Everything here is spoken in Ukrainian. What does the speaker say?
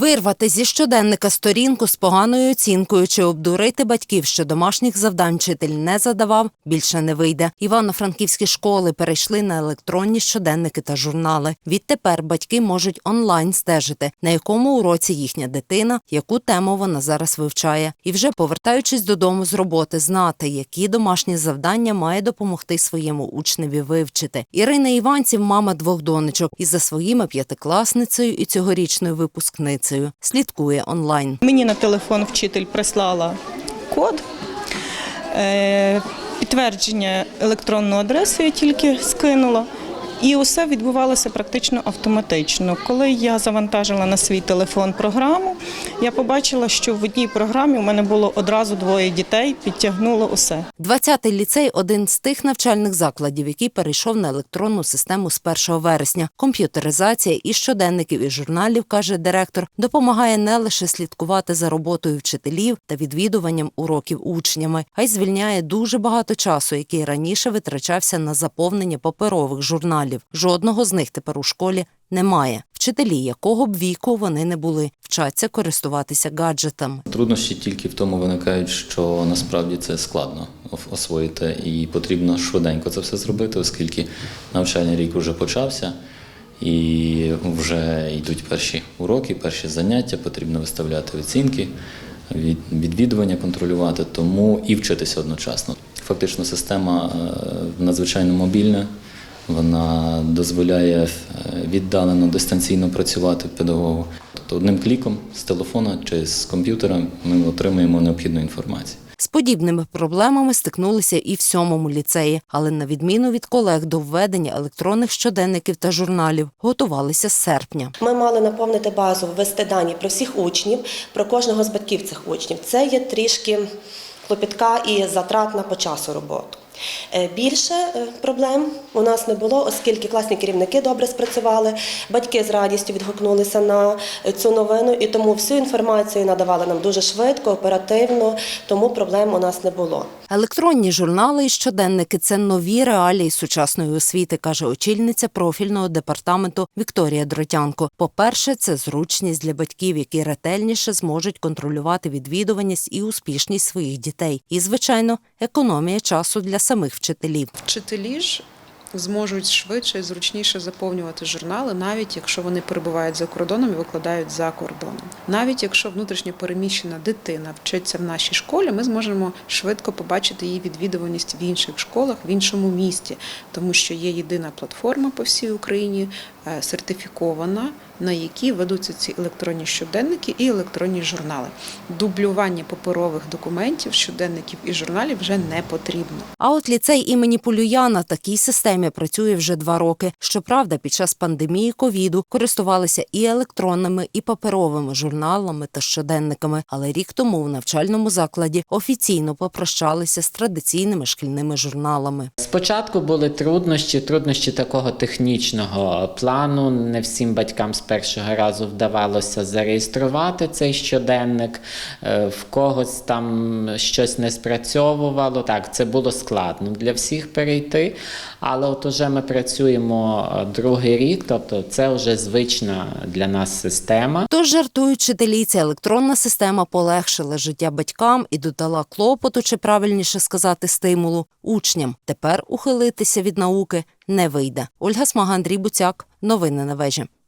Вирвати зі щоденника сторінку з поганою оцінкою чи обдурити батьків, що домашніх завдань вчитель не задавав, більше не вийде. Івано-франківські школи перейшли на електронні щоденники та журнали. Відтепер батьки можуть онлайн стежити, на якому уроці їхня дитина, яку тему вона зараз вивчає, і вже повертаючись додому з роботи, знати, які домашні завдання має допомогти своєму учневі вивчити. Ірина Іванців, мама двох донечок, і за своїми п'ятикласницею і цьогорічною випускницею слідкує онлайн. Мені на телефон вчитель прислала код. Е, Підтвердження електронну адресу я тільки скинула. І усе відбувалося практично автоматично. Коли я завантажила на свій телефон програму, я побачила, що в одній програмі у мене було одразу двоє дітей, підтягнуло усе. 20-й ліцей – один з тих навчальних закладів, який перейшов на електронну систему з 1 вересня. Комп'ютеризація і щоденників, і журналів, каже директор, допомагає не лише слідкувати за роботою вчителів та відвідуванням уроків учнями, а й звільняє дуже багато часу, який раніше витрачався на заповнення паперових журналів. Жодного з них тепер у школі немає. Вчителі, якого б віку вони не були, вчаться користуватися гаджетами. Труднощі тільки в тому виникають, що насправді це складно освоїти і потрібно швиденько це все зробити, оскільки навчальний рік вже почався і вже йдуть перші уроки, перші заняття, потрібно виставляти оцінки, відвідування контролювати, тому і вчитися одночасно. Фактично, система е, надзвичайно мобільна. Вона дозволяє е, віддалено дистанційно працювати педагогу. Тобто одним кліком з телефона чи з комп'ютера ми отримуємо необхідну інформацію. З подібними проблемами стикнулися і в сьомому ліцеї, але на відміну від колег до введення електронних щоденників та журналів готувалися з серпня. Ми мали наповнити базу, ввести дані про всіх учнів, про кожного з батьків цих учнів. Це є трішки клопітка і затратна по часу роботу. Е, Більше е, проблем у нас не було, оскільки класні керівники добре спрацювали, батьки з радістю відгукнулися на е, цю новину, і тому всю інформацію надавали нам дуже швидко, оперативно, тому проблем у нас не було. Електронні журнали і щоденники це нові реалії сучасної освіти, каже очільниця профільного департаменту Вікторія Дротянко. По-перше, це зручність для батьків, які ретельніше зможуть контролювати відвідуваність і успішність своїх дітей. І, звичайно, економія часу для самих вчителів. Вчителі ж зможуть швидше і зручніше заповнювати журнали, навіть якщо вони перебувають за кордоном і викладають за кордоном. Навіть якщо внутрішньо переміщена дитина вчиться в нашій школі, ми зможемо швидко побачити її відвідуваність в інших школах, в іншому місті, тому що є єдина платформа по всій Україні, сертифікована, на якій ведуться ці електронні щоденники і електронні журнали. Дублювання паперових документів, щоденників і журналів вже не потрібно. А от ліцей імені Полюя на такій системі працює вже два роки. Щоправда, під час пандемії ковіду користувалися і електронними, і паперовими журналами та щоденниками. Але рік тому в навчальному закладі офіційно попрощалися з традиційними шкільними журналами. Спочатку були труднощі, труднощі такого технічного плану. Не всім батькам з першого разу вдавалося зареєструвати цей щоденник, Е, в когось там щось не спрацьовувало. Так, це було складно для всіх перейти. Але от уже ми працюємо е, другий рік, тобто це вже звична для нас система. Тож жартують вчителі, електронна система полегшила життя батькам і додала клопоту, чи правильніше сказати, стимулу учням. Тепер ухилитися від науки не вийде. Ольга Смага, Андрій Буцяк. Новини на вежі.